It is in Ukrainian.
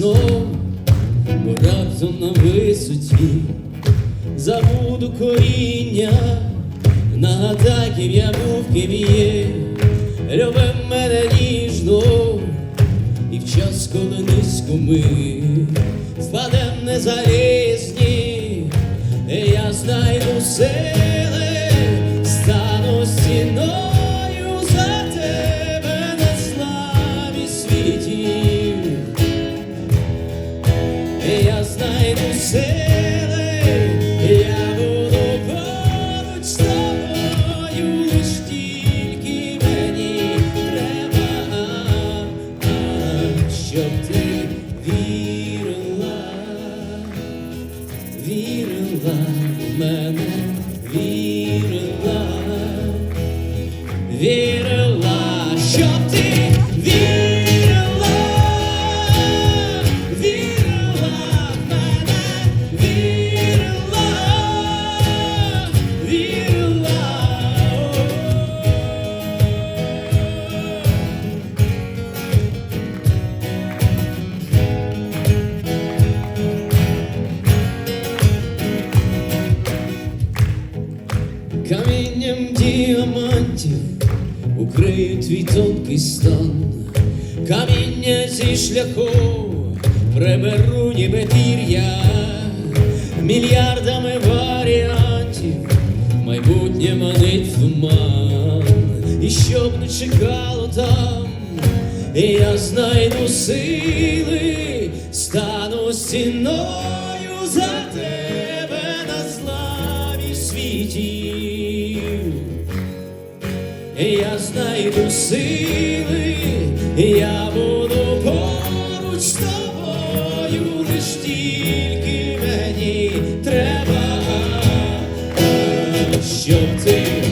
сном, бо раптом на висоті забуду коріння, нагадай, ким я був, ким є, любив мене ніжно, і в час, коли низько ми впадем незалізні, Я знайду сили, я буду поруч з тобою, лиш тільки мені треба, щоб ти вірила, вірила в мене, вірила, вірила, Камінням діамантів укрию твій тонкий стан, каміння зі шляху приберу ніби пір'я, мільярдами варіантів, майбутнє манить туман, і щоб не чекало там, я знайду сили, стану стіною за славі світів. Я знайду сили, я буду поруч з тобою, лиш тільки мені треба, щоб ти